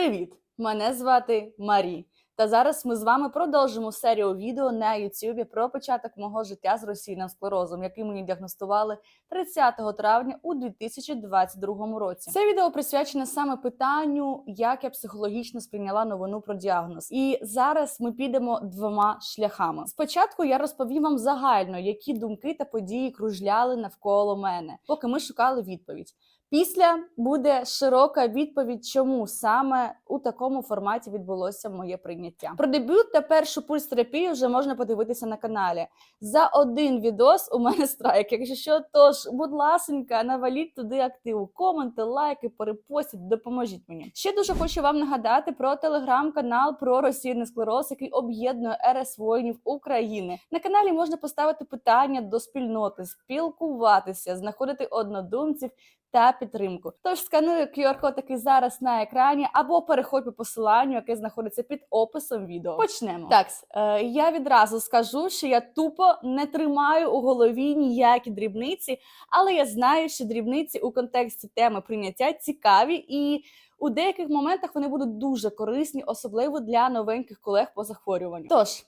Привіт! Мене звати Марі. Та зараз ми з вами продовжимо серію відео на YouTube про початок мого життя з розсійним склерозом, який мені діагностували 30 травня у 2022 році. Це відео присвячене саме питанню, як я психологічно сприйняла новину про діагноз. І зараз ми підемо двома шляхами. Спочатку я розповім вам загально, які думки та події кружляли навколо мене, поки ми шукали відповідь. Після буде широка відповідь, чому саме у такому форматі відбулося моє прийняття. Про дебют та першу пульс терапію вже можна подивитися на каналі. За один відос у мене страйк. Якщо що, тож, будь ласенька, наваліть туди активу, коменти, лайки, перепостіть, допоможіть мені. Ще дуже хочу вам нагадати про телеграм-канал про розсійний склероз, який об'єднує РС воїнів України. На каналі можна поставити питання до спільноти, спілкуватися, знаходити однодумців та підтримку. Тож сканую QR-код, який зараз на екрані, або переходь по посиланню, яке знаходиться під описом відео. Почнемо. Так, е, я відразу скажу, що я тупо не тримаю у голові ніякі дрібниці, але я знаю, що дрібниці у контексті теми прийняття цікаві і. У деяких моментах вони будуть дуже корисні, особливо для новеньких колег по захворюванню. Тож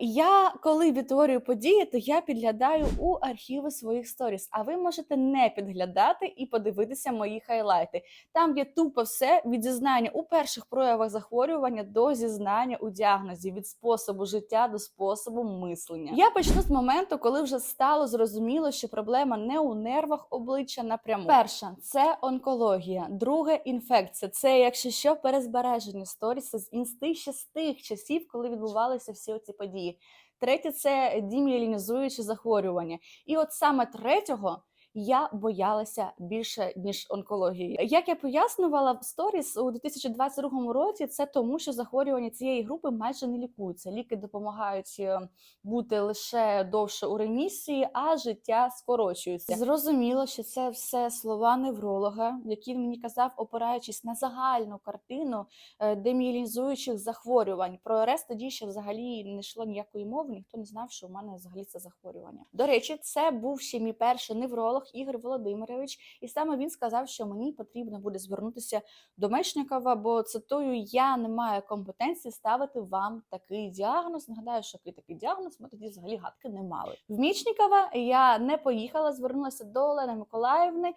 я коли відтворюю події, то я підглядаю у архіви своїх сторіс. А ви можете не підглядати і подивитися мої хайлайти. Там є тупо все від зізнання у перших проявах захворювання до зізнання у діагнозі, від способу життя до способу мислення. Я почну з моменту, коли вже стало зрозуміло, що проблема не у нервах обличчя напряму. Перша це онкологія, друге інфекція. Це, якщо що, перезбереження сторіса з інсти ще з тих часів, коли відбувалися всі оці події. Третє це демілінізуючі захворювання. І от саме третього я боялася більше ніж онкології. Як я пояснювала в сторіс у 2022 році, це тому, що захворювання цієї групи майже не лікуються. Ліки допомагають е, бути лише довше у ремісії, а життя скорочується. Зрозуміло, що це все слова невролога, який мені казав, опираючись на загальну картину е, деміелінізуючих захворювань. Про РС тоді ще взагалі не йшло ніякої мови, ніхто не знав, що у мене взагалі це захворювання. До речі, це був ще мій перший невролог Ігор Володимирович, і саме він сказав, що мені потрібно буде звернутися до Мечникова, бо цитую, я не маю компетенції ставити вам такий діагноз. Нагадаю, що який такий діагноз ми тоді взагалі гадки не мали. В Мічникова я не поїхала, звернулася до Олени Миколаївни. Е,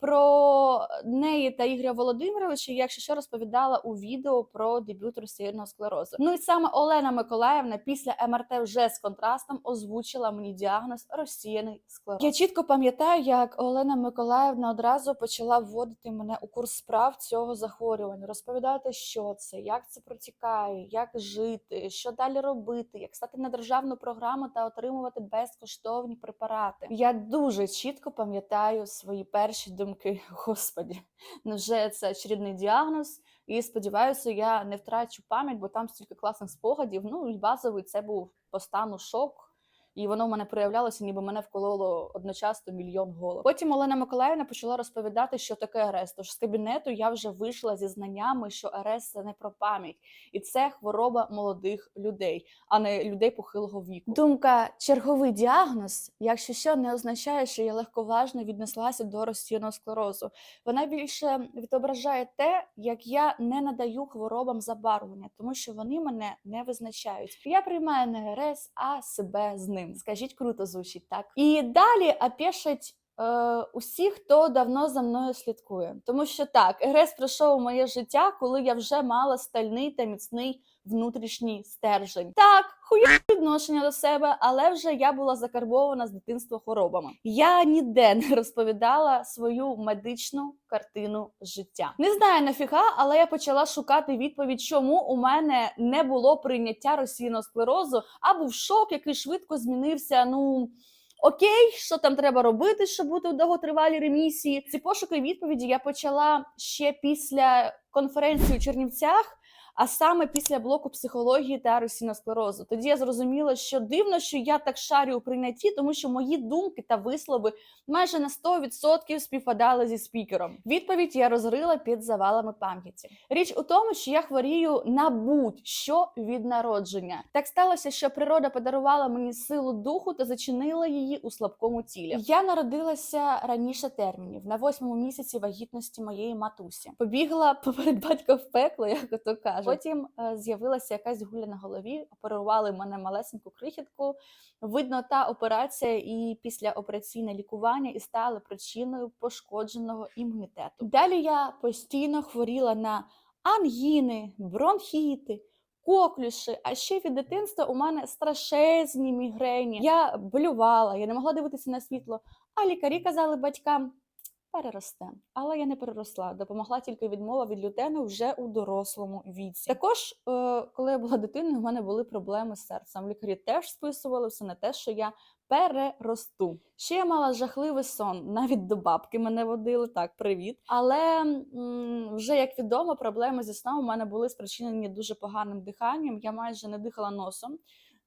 Про неї та Ігоря Володимировича, я, якщо що розповідала у відео про дебют розсіяного склерозу. Ну і саме Олена Миколаївна після МРТ вже з контрастом озвучила мені діагноз розсіяний склероз. Я чітко пам'ятаю, як Олена Миколаївна одразу почала вводити мене у курс справ цього захворювання, розповідати, що це, як це протікає, як жити, що далі робити, як стати на державну програму та отримувати безкоштовні препарати. Я дуже чітко пам'ятаю свої перші думки. Господі, невже це очередний діагноз? І сподіваюся, я не втрачу пам'ять, бо там стільки класних спогадів. Ну і базовий це був по стану шок. І воно в мене проявлялося, ніби мене вкололо одночасно мільйон голов. Потім Олена Миколаївна почала розповідати, що таке РС. Тож з кабінету я вже вийшла зі знаннями, що РС це не про пам'ять, і це хвороба молодих людей, а не людей похилого віку. Думка черговий діагноз, якщо що, не означає, що я легковажно віднеслася до розсіяного склерозу. Вона більше відображає те, як я не надаю хворобам забарвлення, тому що вони мене не визначають. Я приймаю не РС, а себе з ним. Скажіть, круто звучить так. І далі опішать е, усі, хто давно за мною слідкує. Тому що так, Егрес пройшов у моє життя, коли я вже мала стальний та міцний внутрішній стержень. Так, хуя відношення до себе, але вже я була закарбована з дитинства хворобами. Я ніде не розповідала свою медичну картину життя. Не знаю нафіга, але я почала шукати відповідь, чому у мене не було прийняття розсійного склерозу, а був шок, який швидко змінився. Ну. Окей, що там треба робити, щоб бути у довготривалій ремісії? Ці пошуки відповіді я почала ще після конференції у Чернівцях. А саме після блоку психології та російного склерозу. Тоді я зрозуміла, що дивно, що я так шарю у прийнятті, тому що мої думки та вислови майже на 100% співпадали зі спікером. Відповідь я розрила під завалами пам'яті. Річ у тому, що я хворію на будь-що від народження. Так сталося, що природа подарувала мені силу духу та зачинила її у слабкому тілі. Я народилася раніше термінів на восьмому місяці вагітності моєї матусі. Побігла поперед батька в пекло, як ото кажуть. Потім е, з'явилася якась гуля на голові, оперували мене малесеньку крихітку. Видно, та операція і післяопераційне лікування і стали причиною пошкодженого імунітету. Далі я постійно хворіла на ангіни, бронхіти. Коклюші, а ще від дитинства у мене страшезні мігрені. Я болювала, я не могла дивитися на світло. А лікарі казали батькам: переросте. Але я не переросла. Допомогла тільки відмова від лютену вже у дорослому віці. Також, е, коли я була дитиною, у мене були проблеми з серцем. Лікарі теж списували все на те, що я переросту. Ще я мала жахливий сон, навіть до бабки мене водили. Так, привіт. Але вже як відомо, проблеми зі сном у мене були спричинені дуже поганим диханням. Я майже не дихала носом.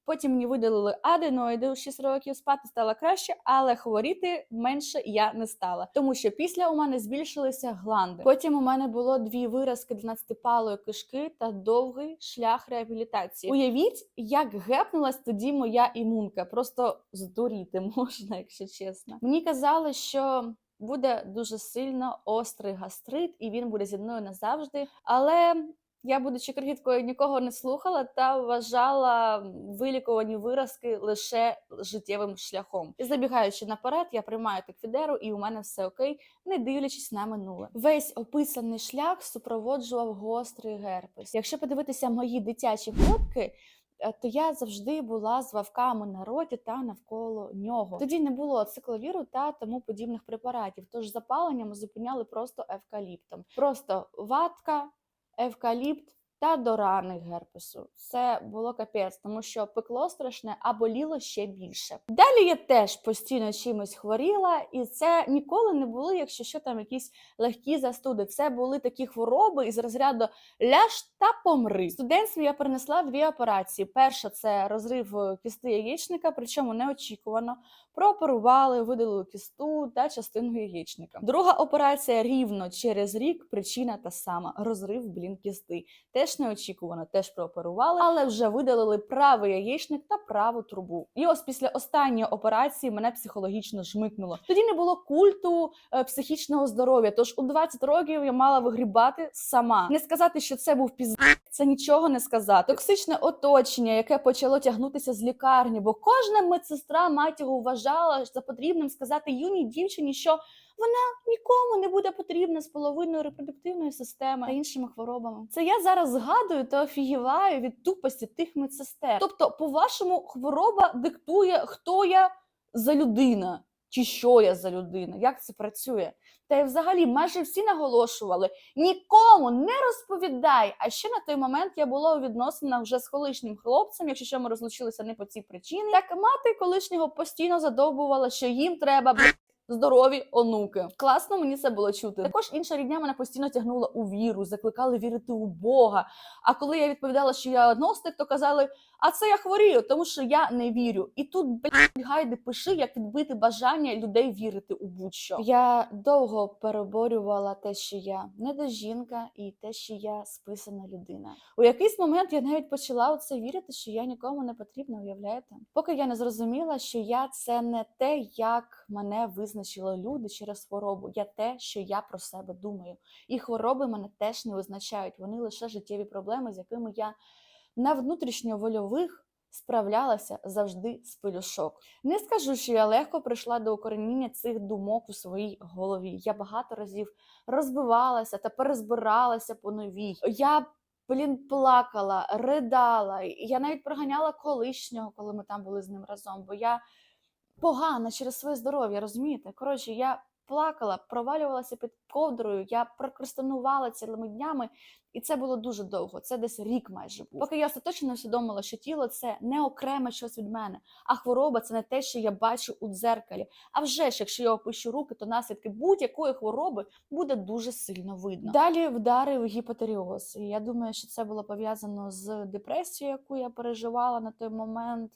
Потім мені видалили аденоїди у 6 років, спати стало краще, але хворіти менше я не стала, тому що після у мене збільшилися гланди. Потім у мене було дві виразки 12-палої кишки та довгий шлях реабілітації. Уявіть, як гепнулась тоді моя імунка. Просто здуріти можна, якщо чесно. Мені казали, що. Буде дуже сильно острий гастрит, і він буде зі мною назавжди. Але я, будучи крихіткою, нікого не слухала та вважала вилікувані виразки лише життєвим шляхом. І забігаючи наперед, я приймаю теквідеру, і у мене все окей, не дивлячись на минуле. Весь описаний шлях супроводжував гострий герпес. Якщо подивитися мої дитячі фотки. е, То я завжди була з вавками на роті та навколо нього. Тоді не було цикловіру та тому подібних препаратів. Тож запалення ми зупиняли просто евкаліптом. Просто ватка, евкаліпт та до рани герпесу. Це було капець, тому що пекло страшне, а боліло ще більше. Далі я теж постійно чимось хворіла, і це ніколи не були, якщо що там якісь легкі застуди. Це були такі хвороби із розряду ляж та помри. В студентстві я перенесла дві операції. Перша це розрив кісти яєчника, причому неочікувано. Прооперували, видалили кісту та частину яєчника. Друга операція рівно через рік. Причина та сама розрив блін кісти. Теж неочікувано, теж прооперували, але вже видалили правий яєчник та праву трубу. І ось після останньої операції мене психологічно жмикнуло. Тоді не було культу е, психічного здоров'я. Тож у 20 років я мала вигрібати сама. Не сказати, що це був піз... Це нічого не сказати. Токсичне оточення, яке почало тягнутися з лікарні, бо кожна медсестра матір'ю вважала за потрібним сказати юній дівчині, що вона нікому не буде потрібна з половиною репродуктивної системи та іншими хворобами. Це я зараз згадую та офігіваю від тупості тих медсестер. Тобто, по-вашому, хвороба диктує, хто я за людина. Чи що я за людина? Як це працює? Та й взагалі майже всі наголошували: нікому не розповідай. А ще на той момент я була у відносинах вже з колишнім хлопцем, якщо що ми розлучилися не по цій причині. Так мати колишнього постійно задовбувала, що їм треба здорові онуки. Класно мені це було чути. Також інша рідня мене постійно тягнула у віру, закликали вірити у Бога. А коли я відповідала, що я агностик, то казали, а це я хворію, тому що я не вірю. І тут блядь, гайди пиши, як відбити бажання людей вірити у будь-що. Я довго переборювала те, що я не жінка, і те, що я списана людина. У якийсь момент я навіть почала у це вірити, що я нікому не потрібна, уявляєте? Поки я не зрозуміла, що я це не те, як мене визначили люди через хворобу. Я те, що я про себе думаю. І хвороби мене теж не визначають. Вони лише життєві проблеми, з якими я на внутрішньовольових справлялася завжди з пелюшок. Не скажу, що я легко прийшла до укореніння цих думок у своїй голові. Я багато разів розбивалася та перезбиралася по новій. Я блін плакала, ридала. Я навіть проганяла колишнього, коли ми там були з ним разом, бо я погана через своє здоров'я, розумієте? Коротше, я плакала, провалювалася під ковдрою, я прокрастинувала цілими днями, і це було дуже довго. Це десь рік майже. Поки я остаточно не усвідомила, що тіло це не окреме щось від мене, а хвороба це не те, що я бачу у дзеркалі. А вже ж, якщо я опущу руки, то наслідки будь-якої хвороби буде дуже сильно видно. Далі вдарив гіпотеріоз. І я думаю, що це було пов'язано з депресією, яку я переживала на той момент.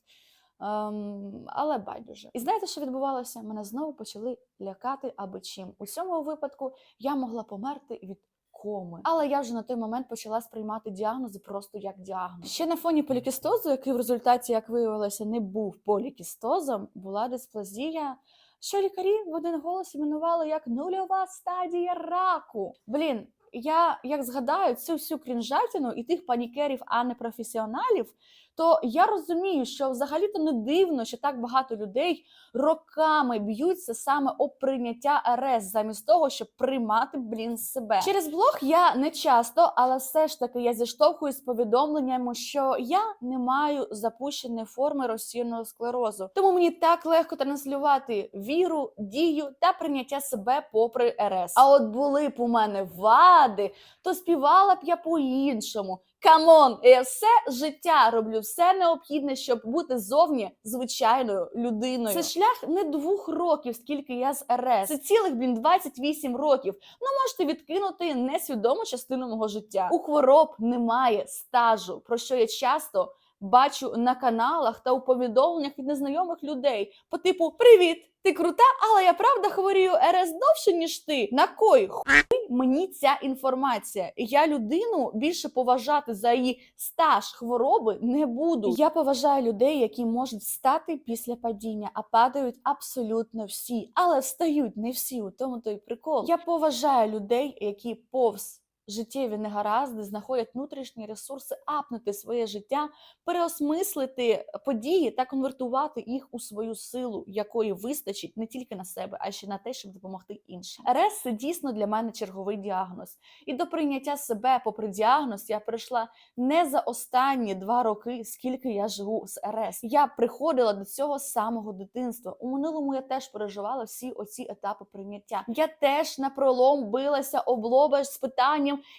Ем, але байдуже. І знаєте, що відбувалося? Мене знову почали лякати аби чим. У цьому випадку я могла померти від коми. Але я вже на той момент почала сприймати діагнози просто як діагноз. Ще на фоні полікістозу, який в результаті, як виявилося, не був полікістозом, була дисплазія. Що лікарі в один голос іменували як нульова стадія раку. Блін, я як згадаю цю всю крінжатину і тих панікерів, а не професіоналів, то я розумію, що взагалі-то не дивно, що так багато людей роками б'ються саме об прийняття РС, замість того, щоб приймати блін себе. Через блог я не часто, але все ж таки я зіштовхуюсь з повідомленнями, що я не маю запущеної форми розсіяного склерозу. Тому мені так легко транслювати віру, дію та прийняття себе попри РС. А от були б у мене вади, то співала б я по-іншому. Камон, я все життя роблю все необхідне, щоб бути зовні звичайною людиною. Це шлях не двох років, скільки я з РС. Це цілих блін 28 років. Ну можете відкинути несвідому частину мого життя. У хвороб немає стажу, про що я часто. Бачу на каналах та у повідомленнях від незнайомих людей по типу Привіт! Ти крута, але я правда хворію РС довше, ніж ти. На кой хуй мені ця інформація? Я людину більше поважати за її стаж хвороби не буду. Я поважаю людей, які можуть встати після падіння, а падають абсолютно всі, але встають не всі. У тому той прикол. Я поважаю людей, які повз. Життєві негаразди знаходять внутрішні ресурси апнути своє життя, переосмислити події та конвертувати їх у свою силу, якої вистачить не тільки на себе, а ще на те, щоб допомогти іншим. РС це дійсно для мене черговий діагноз. І до прийняття себе, попри діагноз, я прийшла не за останні два роки, скільки я живу з РС. Я приходила до цього самого дитинства. У минулому я теж переживала всі оці етапи прийняття. Я теж на пролом билася облоба з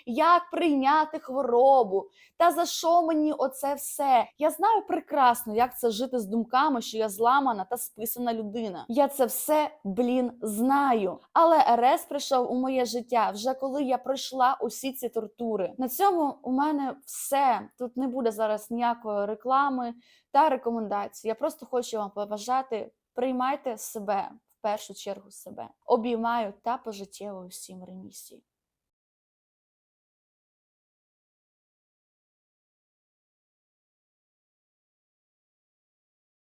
як прийняти хворобу, та за що мені оце все. Я знаю прекрасно, як це жити з думками, що я зламана та списана людина. Я це все, блін, знаю. Але РС прийшов у моє життя вже коли я пройшла усі ці тортури. На цьому у мене все. Тут не буде зараз ніякої реклами та рекомендацій. Я просто хочу вам побажати, приймайте себе в першу чергу себе. Обіймаю та пожиттєво усім ремісії.